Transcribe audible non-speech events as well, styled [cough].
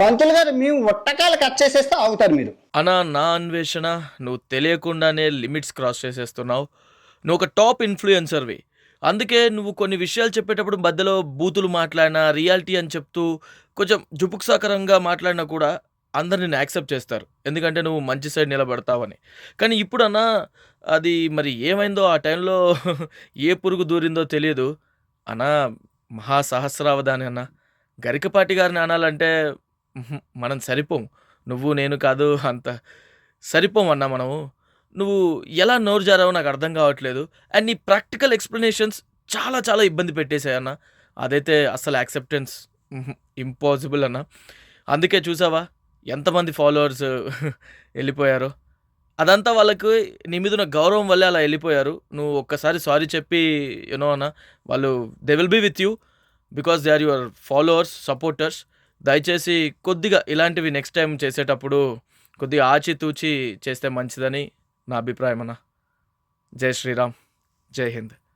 పంతులు గారు మేము ఒట్టకాయలు కట్ చేసేస్తే అవుతారు మీరు. అనా నా అన్వేషణ నువ్వు తెలియకుండానే లిమిట్స్ క్రాస్ చేసేస్తున్నావు. నువ్వు ఒక టాప్ ఇన్ఫ్లుయెన్సర్వి అందుకే నువ్వు కొన్ని విషయాలు చెప్పేటప్పుడు మధ్యలో బూతులు మాట్లాడినా రియాలిటీ అని చెప్తూ కొంచెం జుపుక్సాకరంగా మాట్లాడినా కూడా అందరు నిన్ను యాక్సెప్ట్ చేస్తారు. ఎందుకంటే నువ్వు మంచి సైడ్ నిలబడతావని. కానీ ఇప్పుడన్నా అది మరి ఏమైందో ఆ టైంలో [laughs] ఏ పురుగు దూరిందో తెలియదు. అన్నా మహాసహస్రావధాని అన్న. గరికపాటి గారిని అనాలంటే మనం సరిపోం. నువ్వు నేను కాదు అంత సరిపోం అన్నా మనము. నువ్వు ఎలా నోరు జారావో నాకు అర్థం కావట్లేదు. అండ్ నీ ప్రాక్టికల్ ఎక్స్ప్లెనేషన్స్ చాలా చాలా ఇబ్బంది పెట్టేశాయి అన్న. అదైతే అసలు యాక్సెప్టెన్స్ ఇంపాసిబుల్ అన్న. అందుకే చూసావా? ఎంతమంది ఫాలోవర్స్ వెళ్ళిపోయారో. అదంతా వాళ్ళకి నీ మీద ఉన్న గౌరవం వల్లే అలా వెళ్ళిపోయారు. నువ్వు ఒక్కసారి సారీ చెప్పి యూనో అన్న వాళ్ళు they will be with you because they are your followers supporters దయచేసి కొద్దిగా ఇలాంటివి నెక్స్ట్ టైం చేసేటప్పుడు కొద్దిగా ఆచితూచి చేస్తే మంచిదని నా అభిప్రాయం అన్న. జై శ్రీరామ్. జై హింద్.